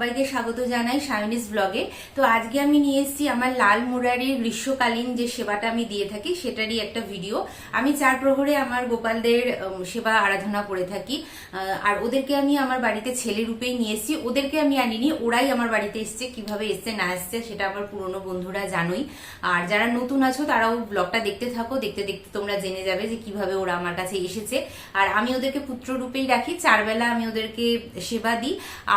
সবাইকে স্বাগত জানাই সায়নিস ব্লগে। তো আজকে আমি নিয়ে এসেছি আমার লাল মুরারির গ্রীষ্মকালীন যে সেবাটা আমি দিয়ে থাকি সেটারই একটা ভিডিও। আমি চার প্রহরে আমার গোপালদের সেবা আরাধনা করে থাকি। আর ওদেরকে আমি আমার বাড়িতে ছেলে রূপেই নিয়ে এসেছি। ওদেরকে আমি আনিনি ওরাই আমার বাড়িতে এসছে কীভাবে এসছে না এসছে সেটা আমার পুরনো বন্ধুরা জানোই। আর যারা নতুন আছো তারাও ব্লগটা দেখতে থাকো। দেখতে দেখতে তোমরা জেনে যাবে যে কীভাবে ওরা আমার কাছে এসেছে। আর আমি ওদেরকে পুত্র রূপেই রাখি। চারবেলা আমি ওদেরকে সেবা দিই।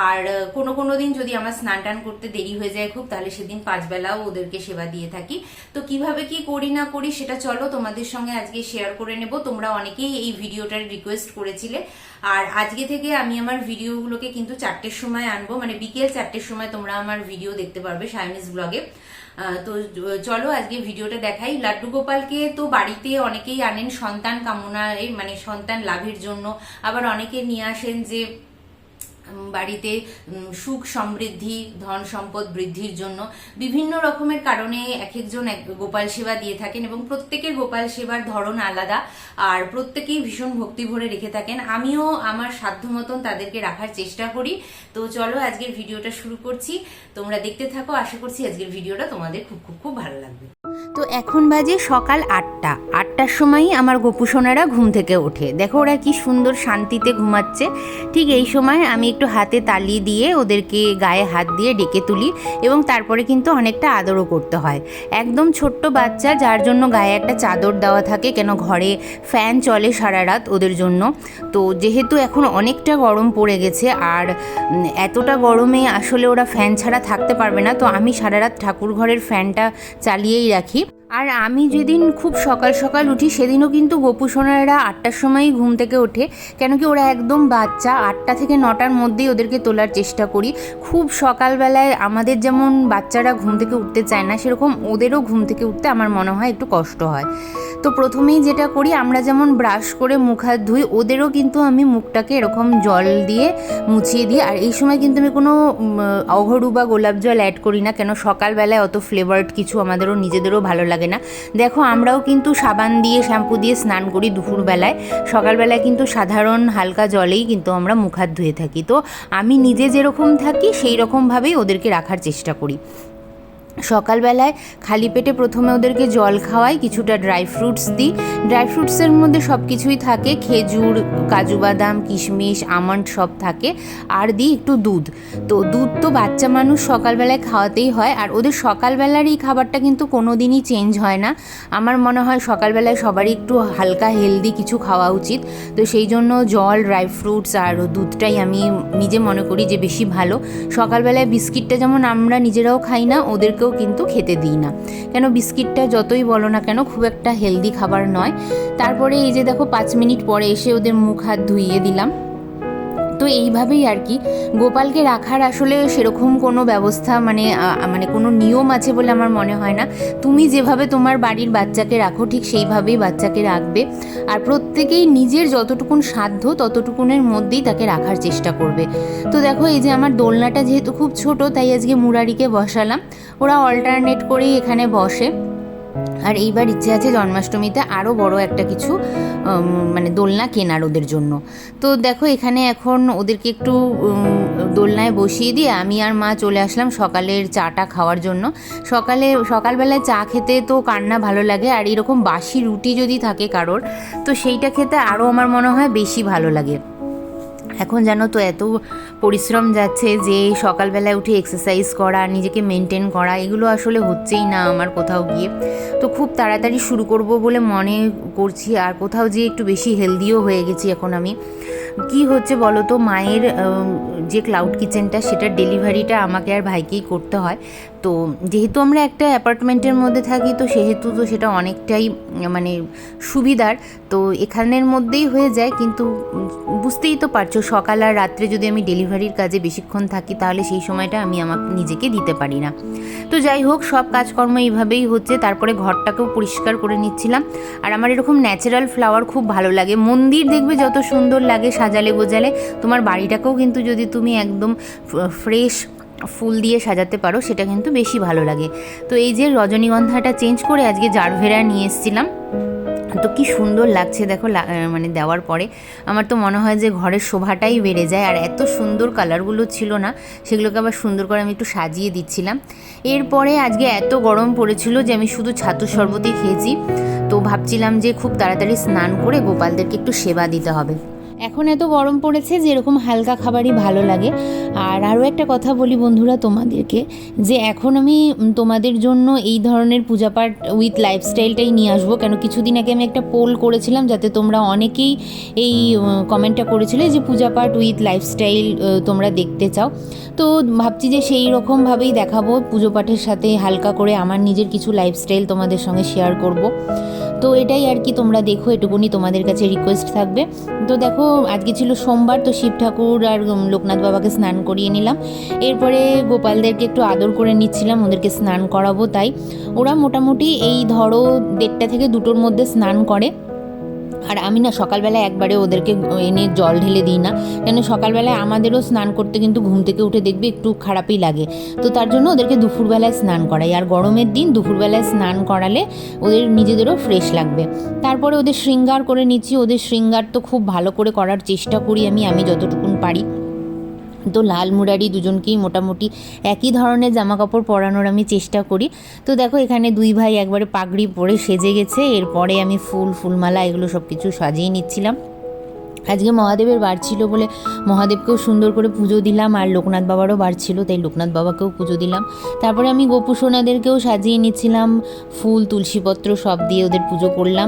আর আহ, কোনো কোনো দিন যদি আমার স্নান টান করতে দেরি হয়ে যায় খুব, তাহলে সেদিন পাঁচবেলাও ওদেরকে সেবা দিয়ে থাকি। তো কীভাবে কি করি না করি সেটা চলো তোমাদের সঙ্গে আজকে শেয়ার করে নেব। তোমরা অনেকেই এই ভিডিওটার রিকোয়েস্ট করেছিলে। আর আজকে থেকে আমি আমার ভিডিওগুলোকে কিন্তু চারটের সময় আনব। মানে বিকেল চারটের সময় তোমরা আমার ভিডিও দেখতে পারবে সায়নিস ব্লগে তো চলো আজকে ভিডিওটা দেখাই। লাড্ডু গোপালকে তো বাড়িতে অনেকেই আনেন সন্তান কামনায় মানে সন্তান লাভের জন্য। আবার অনেকে নিয়ে আসেন যে বাড়িতে সুখ সমৃদ্ধি, ধন সম্পদ বৃদ্ধির জন্য বিভিন্ন রকমের কারণে এক একজন এক গোপাল সেবা দিয়ে থাকেন এবং প্রত্যেকের গোপাল সেবার ধরন আলাদা আর প্রত্যেকেই ভীষণ ভক্তি ভরে রেখে থাকেন। আমিও আমার সাধ্য মতন তাদেরকে রাখার চেষ্টা করি। তো চলো আজকের ভিডিওটা শুরু করছি। তোমরা দেখতে থাকো। আশা করছি আজকের ভিডিওটা তোমাদের খুব খুব খুব ভালো লাগবে। তো এখন বাজে সকাল আটটা। আটটার সময়ই আমার গোপুসোনারা ঘুম থেকে ওঠে। দেখো ওরা কি সুন্দর শান্তিতে ঘুমাচ্ছে। ঠিক এই সময় আমি একটু হাতে তালি দিয়ে ওদেরকে গায়ে হাত দিয়ে ডেকে তুলি এবং তারপরে কিন্তু অনেকটা আদরও করতে হয়। একদম ছোট্ট বাচ্চা যার জন্য গায়ে একটা চাদর দেওয়া থাকে, কেন ঘরে ফ্যান চলে সারা রাত ওদের জন্য। তো যেহেতু এখন অনেকটা গরম পড়ে গেছে আর এতটা গরমে আসলে ওরা ফ্যান ছাড়া থাকতে পারবে না, তো আমি সারা রাত ঠাকুর ঘরের ফ্যানটা চালিয়েই রাখি। আর আমি যেদিন খুব সকাল সকাল উঠি, সেদিনও কিন্তু গোপু সোনারা আটটার সময়ই ঘুম থেকে ওঠে। কেন কি ওরা একদম বাচ্চা, আটটা থেকে নটার মধ্যেই ওদেরকে তোলার চেষ্টা করি। খুব সকালবেলায় আমাদের যেমন বাচ্চারা ঘুম থেকে উঠতে চায় না, সেরকম ওদেরও ঘুম থেকে উঠতে আমার মনে হয় একটু কষ্ট হয়। তো প্রথমেই যেটা করি, আমরা যেমন ব্রাশ করে মুখ হাত ধুই, ওদেরও কিন্তু আমি মুখটাকে এরকম জল দিয়ে মুছিয়ে দিই। আর এই সময় কিন্তু আমি কোনো অঘরু বা গোলাপ জল অ্যাড করি না, কেন সকালবেলায় অত ফ্লেভার্ড কিছু আমাদেরও নিজেদেরও ভালো লাগে না। দেখো, আমরাও কিন্তু সাবান দিয়ে শ্যাম্পু দিয়ে স্নান করি দুপুরবেলায়। সকালবেলায় কিন্তু সাধারণ হালকা জলেই কিন্তু আমরা মুখ হাত ধুয়ে থাকি। তো আমি নিজে যেরকম থাকি সেই রকমভাবেই ওদেরকে রাখার চেষ্টা করি। সকালবেলায় খালি পেটে প্রথমে ওদেরকে জল খাওয়াই, কিছুটা ড্রাই ফ্রুটস দিই। ড্রাই ফ্রুটসের মধ্যে সব কিছুই থাকে, খেজুর, কাজু বাদাম, কিশমিশ, আমন্ড সব থাকে। আর দিই একটু দুধ। তো দুধ তো বাচ্চা মানুষ সকালবেলায় খাওয়াতেই হয়, আর ওদের সকালবেলার এই খাবারটা কিন্তু কোনো দিনই চেঞ্জ হয় না। আমার মনে হয় সকালবেলায় সবারই একটু হালকা হেলদি কিছু খাওয়া উচিত। তো সেই জন্য জল ড্রাই ফ্রুটস আর দুধটাই আমি নিজে মনে করি যে বেশি ভালো। সকালবেলায় বিস্কিটটা যেমন আমরা নিজেরাও খাই না ওদেরকেও কিন্তু খেতে দিই না। কেন বিস্কিটটা যতই বলো না কেন খুব একটা হেলদি খাবার নয়। তারপরে এই যে দেখো পাঁচ মিনিট পরে এসে ওদের মুখ হাত ধুইয়ে দিলাম। তো এইভাবেই আর কি। গোপালকে রাখার আসলে সেরকম কোনো ব্যবস্থা মানে মানে কোনো নিয়ম আছে বলে আমার মনে হয় না। তুমি যেভাবে তোমার বাড়ির বাচ্চাকে রাখো, ঠিক সেইভাবেই বাচ্চাকে রাখবে। আর প্রত্যেকেই নিজের যতটুকুন সাধ্য ততটুকুনের মধ্যেই তাকে রাখার চেষ্টা করবে। তো দেখো, এই যে আমার দোলনাটা যেহেতু খুব ছোট, তাই আজকে মুরারিকে বসালাম। ওরা অল্টারনেট করেই এখানে বসে। আর এইবার ইচ্ছে আছে জন্মাষ্টমীতে আরও বড় একটা কিছু মানে দোলনা কেনার ওদের জন্য। তো দেখো এখানে এখন ওদেরকে একটু দোলনায় বসিয়ে দিয়ে আমি আর মা চলে আসলাম সকালের চাটা খাওয়ার জন্য। সকালে, সকালবেলায় চা খেতে তো কান্না ভালো লাগে, আর এরকম বাসি রুটি যদি থাকে কারোর, তো সেইটা খেতে আরও আমার মনে হয় বেশি ভালো লাগে। এখন জানো তো এত পরিশ্রম যাচ্ছে যে সকালবেলায় উঠে এক্সারসাইজ করা, নিজেকে মেনটেন করা, এগুলো আসলে হচ্ছেই না আমার কোথাও গিয়ে। তো খুব তাড়াতাড়ি শুরু করব বলে মনে করছি আর কোথাও যে একটু বেশি হেলদিও হয়ে গেছি এখন আমি। কি হচ্ছে বলো তো, মায়ের যে ক্লাউড কিচেনটা সেটার ডেলিভারিটা আমাকে আর ভাইকেই করতে হয়। তো যেহেতু আমরা একটা অ্যাপার্টমেন্টের মধ্যে থাকি, তো সেহেতু তো সেটা অনেকটাই মানে সুবিধার। তো এখানের মধ্যেই হয়ে যায়, কিন্তু বুঝতেই তো পারছ, সকাল আর রাত্রে যদি আমি ডেলিভারির কাজে বেশিক্ষণ থাকি, তাহলে সেই সময়টা আমি আমাকে, নিজেকে দিতে পারি না। তো যাই হোক, সব কাজকর্ম এইভাবেই হচ্ছে। তারপরে ঘরটাকেও পরিষ্কার করে নিচ্ছিলাম। আর আমার এরকম ন্যাচারাল ফ্লাওয়ার খুব ভালো লাগে। মন্দির দেখবে যত সুন্দর লাগে সাজালে গোজালে। তোমার বাড়িটাকেও কিন্তু যদি তুমি একদম ফ্রেশ ফুল দিয়ে সাজাতে পারো, সেটা কিন্তু বেশি ভালো লাগে। তো এই যে রজনীগন্ধাটা চেঞ্জ করে আজকে জারভেরা নিয়ে এসেছিলাম। তো কি সুন্দর লাগছে দেখো মানে দেওয়ার পরে। আমার তো মনে হয় যে ঘরের শোভাটাই বেড়ে যায়, আর এত সুন্দর কালারগুলো ছিল না, সেগুলোকে আবার সুন্দর করে আমি একটু সাজিয়ে দিচ্ছিলাম। এরপরে আজকে এত গরম পড়েছিল যে আমি শুধু ছাতুর শরবতই খেয়েছি। তো ভাবছিলাম যে খুব তাড়াতাড়ি স্নান করে গোপালদেরকে একটু সেবা দিতে হবে। এখন এত গরম পড়েছে যে এরকম হালকা খাবারই ভালো লাগে। আর আরও একটা কথা বলি বন্ধুরা তোমাদেরকে, যে এখন আমি তোমাদের জন্য এই ধরনের পূজাপাঠ উইথ লাইফস্টাইলটাই নিয়ে আসব। কেন কিছুদিন আগে আমি একটা পোল করেছিলাম যাতে তোমরা অনেকেই এই কমেন্টটা করেছিলে যে পূজাপাঠ উইথ লাইফস্টাইল তোমরা দেখতে চাও। তো ভাবছি যে সেই রকমভাবেই দেখাবো। পুজো পাঠের সাথে হালকা করে আমার নিজের কিছু লাইফস্টাইল তোমাদের সঙ্গে শেয়ার করব। তো এটাই আর কি তোমরা দেখো, এটুকুনি তোমাদের কাছে রিকোয়েস্ট থাকবে। তো দেখো, আজকে ছিল সোমবার, তো শিব ঠাকুর আর লোকনাথ বাবাকে স্নান করিয়ে নিলাম। এরপরে গোপালদেরকে একটু আদর করে নিচ্ছিলাম, ওদেরকে স্নান করাবো তাই। ওরা মোটামুটি এই ধরো দেড়টা থেকে দুটোর মধ্যে স্নান করে। আর আমি না সকালবেলায় একবারে ওদেরকে এনে জল ঢেলে দিই না। কেন সকালবেলায় আমাদেরও স্নান করতে কিন্তু ঘুম থেকে উঠে দেখবে একটু খারাপই লাগে। তো তার জন্য ওদেরকে দুপুরবেলায় স্নান করাই। আর গরমের দিন দুপুরবেলায় স্নান করালে ওদের নিজেদেরও ফ্রেশ লাগবে। তারপরে ওদের শৃঙ্গার করে নিচ্ছি। ওদের শৃঙ্গার তো খুব ভালো করে করার চেষ্টা করি আমি আমি যতটুকুন পারি। তো লাল মুরারি দুজনকেই মোটামুটি একই ধরনের জামা কাপড় পরানোর আমি চেষ্টা করি। তো দেখো, এখানে দুই ভাই একবারে পাগড়ি পরে সেজে গেছে। এরপরে আমি ফুল, ফুলমালা এগুলো সব কিছু সাজিয়ে নিচ্ছিলাম। আজকে মহাদেবের বার ছিল বলে মহাদেবকেও সুন্দর করে পুজো দিলাম আর লোকনাথ বাবারও বার ছিল, তাই লোকনাথ বাবাকেও পুজো দিলাম। তারপরে আমি গোপু সোনাদেরকেও সাজিয়ে নিচ্ছিলাম, ফুল, তুলসীপত্র সব দিয়ে ওদের পুজো করলাম।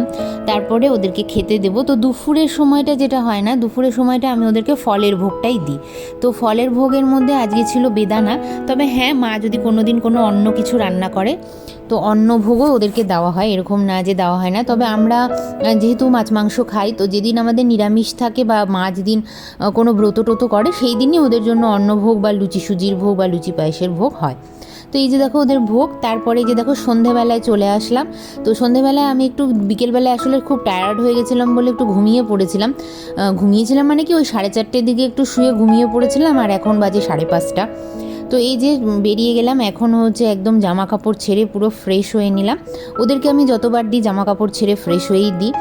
তারপরে ওদেরকে খেতে দেবো। তো দুপুরের সময়টা যেটা হয় না, দুপুরের সময়টা আমি ওদেরকে ফলের ভোগটাই দিই। তো ফলের ভোগের মধ্যে আজকে ছিল বেদানা। তবে হ্যাঁ মা যদি কোনো দিন কোনো অন্য কিছু রান্না করে, তো অন্ন ভোগও ওদেরকে দেওয়া হয়। এরকম না যে দেওয়া হয় না। তবে আমরা যেহেতু মাছ, মাংস খাই, তো যেদিন আমাদের নিরামিষ থাকে বা মা যেদিন কোনো ব্রত টত করে, সেই দিনই ওদের জন্য অন্নভোগ বা লুচি সুজির ভোগ বা লুচি পায়েসের ভোগ হয়। তো এই যে দেখো ওদের ভোগ, তারপরে যে দেখো সন্ধেবেলায় চলে আসলাম। তো সন্ধেবেলায় আমি একটু বিকেলবেলায় আসলে খুব টায়ার্ড হয়ে গেছিলাম বলে একটু ঘুমিয়ে পড়েছিলাম। ঘুমিয়েছিলাম মানে কি ওই সাড়ে চারটের দিকে একটু শুয়ে ঘুমিয়ে পড়েছিলাম আর এখন বাজে সাড়ে পাঁচটা। তো এই যে বেরিয়ে গেলাম এখন হচ্ছে একদম জামা কাপড় ছেড়ে পুরো ফ্রেশ হয়ে নিলাম। ওদেরকে আমি যতবার দিই জামা কাপড় ছেড়ে ফ্রেশ হয়েই দিই।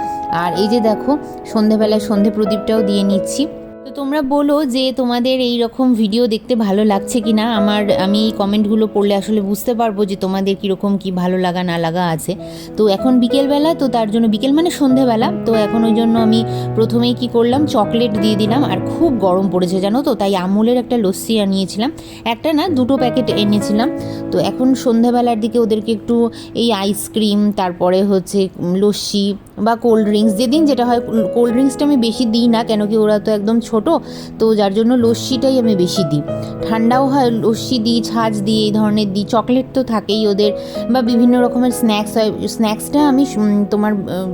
আর এই যে দেখো, সন্ধেবেলায় সন্ধে প্রদীপটাও দিয়ে নিচ্ছি। তো তোমরা বলো যে তোমাদের এই রকম ভিডিও দেখতে ভালো লাগছে কি না আমার, আমি এই কমেন্টগুলো পড়লে আসলে বুঝতে পারব যে তোমাদের কীরকম কি ভালো লাগা, না লাগা আছে। তো এখন বিকেলবেলা, তো তার জন্য বিকেল মানে সন্ধেবেলা, তো এখন ওই জন্য আমি প্রথমেই কি করলাম চকলেট দিয়ে দিলাম, আর খুব গরম পড়েছে জানো তো, তাই আমুলের একটা লস্যি আনিয়েছিলাম। একটা না, দুটো প্যাকেট এনেছিলাম। তো এখন সন্ধেবেলার দিকে ওদেরকে একটু এই আইসক্রিম তারপরে হচ্ছে লস্যি বা কোল্ড ড্রিঙ্কস যেদিন যেটা হয় কোল্ড ড্রিঙ্কসটা আমি বেশি দিই না, কেন কি ওরা তো একদম ছোট, তো যার জন্য লস্যিটাই আমি বেশি দিই। ঠান্ডাও হয়, লস্যি দিই, ছাঁচ দিই, এই ধরনের দিই। চকলেট তো থাকেই ওদের, বা বিভিন্ন রকমের স্ন্যাক্স হয়। স্ন্যাক্সটা আমি তোমার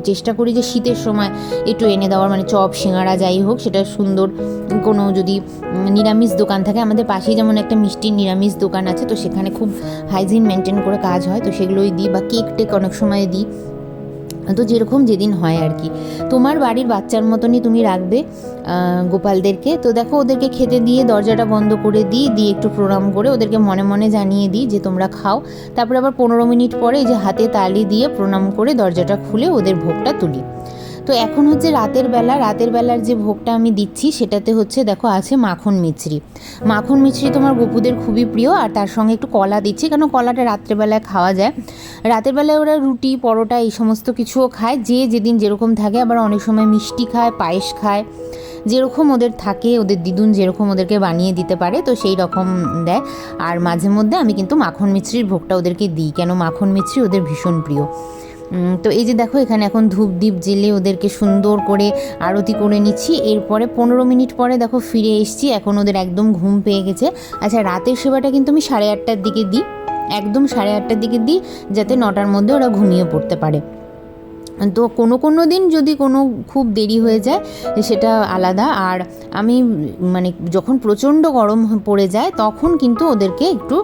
চেষ্টা করি যে শীতের সময় একটু এনে দেওয়ার মানে চপ, সিঙ্গারা, যাই হোক, সেটা সুন্দর কোনো যদি নিরামিষ দোকান থাকে। আমাদের পাশেই যেমন একটা মিষ্টির নিরামিষ দোকান আছে, তো সেখানে খুব হাইজিন মেনটেন করে কাজ হয়, তো সেগুলোই দিই, বা কেক টেক অনেক সময় দিই। তো যেরকম যেদিন হয় আর কি। তোমার বাড়ির বাচ্চার মতনই তুমি রাখবে গোপালদেরকে। তো দেখো, ওদেরকে খেতে দিয়ে দরজাটা বন্ধ করে দিই, দিয়ে একটু প্রণাম করে ওদেরকে মনে মনে জানিয়ে দিই যে তোমরা খাও। তারপরে আবার পনেরো মিনিট পরে এই যে হাতে তালি দিয়ে প্রণাম করে দরজাটা খুলে ওদের ভোগটা তুলি। তো এখন হচ্ছে রাতের বেলা, রাতের বেলার যে ভোগটা আমি দিচ্ছি সেটাতে হচ্ছে দেখো আছে মাখন মিছরি। মাখন মিছরি তোমার গপুদের খুবই প্রিয় আর তার সঙ্গে একটু কলা দিচ্ছি কারণ কলাটা রাত্রেবেলায় খাওয়া যায়। রাতের বেলায় ওরা রুটি, পরোটা এই সমস্ত কিছুও খায়, যে যেদিন যেরকম থাকে আবার অনেক সময় মিষ্টি খায়, পায়েস খায়। যেরকম ওদের থাকে, ওদের দিদুন যেরকম ওদেরকে বানিয়ে দিতে পারে, তো সেই রকম দেয়। আর মাঝে মধ্যে আমি কিন্তু মাখন মিছরির ভোগটা ওদেরকে দিই, কেন মাখন মিছরি ওদের ভীষণ প্রিয়। তো এই যে দেখো, এখানে এখন ধূপ দ্বীপ জেলে ওদেরকে সুন্দর করে আরতি করে নিচ্ছি। এরপরে পনেরো মিনিট পরে দেখো ফিরে এসছি, এখন ওদের একদম ঘুম পেয়ে গেছে। আচ্ছা রাতের সেবাটা কিন্তু আমি সাড়ে আটটার দিকে দিই, একদম সাড়ে আটটার দিকে দিই, যাতে নটার মধ্যে ওরা ঘুমিয়ে পড়তে পারে। তো কোনো কোনো দিন যদি কোনো খুব দেরি হয়ে যায়, সেটা আলাদা। আর আমি মানে যখন প্রচণ্ড গরম পড়ে যায়, তখন কিন্তু ওদেরকে একটু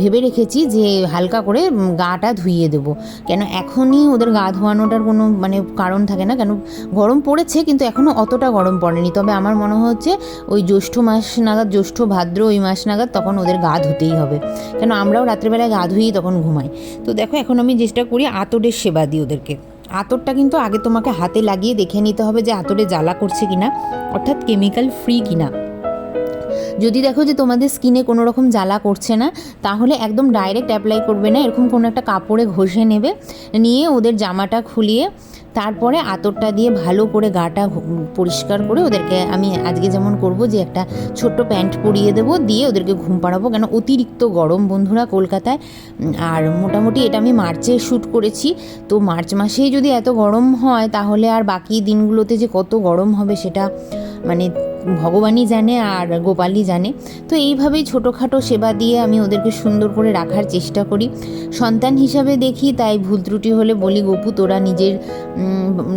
ভেবে রেখেছি যে হালকা করে গাটা ধুইয়ে দেবো। কেন এখনই ওদের গা ধোয়ানোটার কোনো মানে কারণ থাকে না। কেন গরম পড়েছে, কিন্তু এখনও অতটা গরম পড়েনি। তবে আমার মনে হচ্ছে ওই জ্যৈষ্ঠ মাস নাগাদ, জ্যৈষ্ঠ ভাদ্র ওই মাস নাগাদ তখন ওদের গা ধুতেই হবে। কেন আমরাও রাত্রেবেলায় গা ধুয়েই তখন ঘুমাই। তো দেখো, এখন আমি চেষ্টা করি আতরের সেবা দিই ওদেরকে। আতরটা কিন্তু আগে তোমাকে হাতে লাগিয়ে দেখে নিতে হবে যে আতরে জ্বালা করছে কিনা, অর্থাৎ কেমিক্যাল ফ্রি কিনা। যদি দেখো যে তোমাদের স্কিনে কোনো রকম জ্বালা করছে না, তাহলে একদম ডাইরেক্ট অ্যাপ্লাই করবে না, এরকম কোনো একটা কাপড়ে ঘষে নেবে, নিয়ে ওদের জামাটা খুলিয়ে তারপরে আতরটা দিয়ে ভালো করে গাটা পরিষ্কার করে ওদেরকে আমি আজকে যেমন করব যে একটা ছোট্ট প্যান্ট পরিয়ে দেব, দিয়ে ওদেরকে ঘুম পাড়াবো কেন অতিরিক্ত গরম বন্ধুরা কলকাতায়। আর মোটামুটি এটা আমি মার্চে শ্যুট করেছি, তো মার্চ মাসেই যদি এত গরম হয় তাহলে আর বাকি দিনগুলোতে যে কত গরম হবে সেটা মানে ভগবানই জানে আর গোপালই জানে। তো এইভাবেই ছোটোখাটো সেবা দিয়ে আমি ওদেরকে সুন্দর করে রাখার চেষ্টা করি। সন্তান হিসাবে দেখি, তাই ভুল ত্রুটি হলে বলি, গপু, তোরা নিজের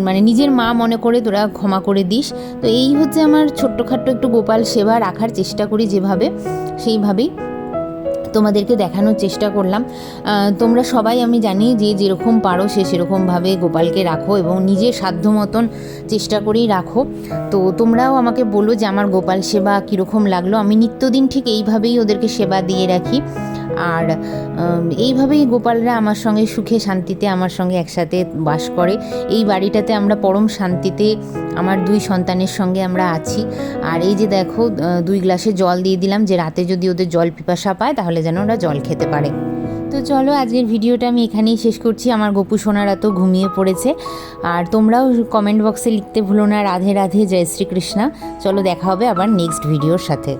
মানে নিজের মা মনে করে তোরা ক্ষমা করে দিস। তো এই হচ্ছে আমার ছোট্টখাট্ট একটু গোপাল সেবা রাখার চেষ্টা করি যেভাবে, সেইভাবেই। তোমাদেরকে দেখানোর চেষ্টা করলাম। তোমরা সবাই আমি জানি যে যেরকম পারো সে সেরকমভাবে গোপালকে রাখো এবং নিজের সাধ্য মতন চেষ্টা করেই রাখো। তো তোমরাও আমাকে বলো যে আমার গোপাল সেবা কীরকম লাগল। আমি নিত্যদিন ঠিক এইভাবেই ওদেরকে সেবা দিয়ে রাখি। আর এইভাবেই গোপালরা আমার সঙ্গে সুখে শান্তিতে আমার সঙ্গে একসাথে বাস করে। এই বাড়িটাতে আমরা পরম শান্তিতে আমার দুই সন্তানের সঙ্গে আমরা আছি। আর এই যে দেখো দুই গ্লাসে জল দিয়ে দিলাম যে রাতে যদি ওদের জল পিপাসা পায় তাহলে যেন ওরা জল খেতে পারে। তো চলো আজকের ভিডিওটা আমি এখানেই শেষ করছি। আমার গোপু সোনারা তো ঘুমিয়ে পড়েছে। আর তোমরাও কমেন্ট বক্সে লিখতে ভুলো না। রাধে রাধে, জয় শ্রীকৃষ্ণা। চলো দেখা হবে আবার নেক্সট ভিডিওর সাথে।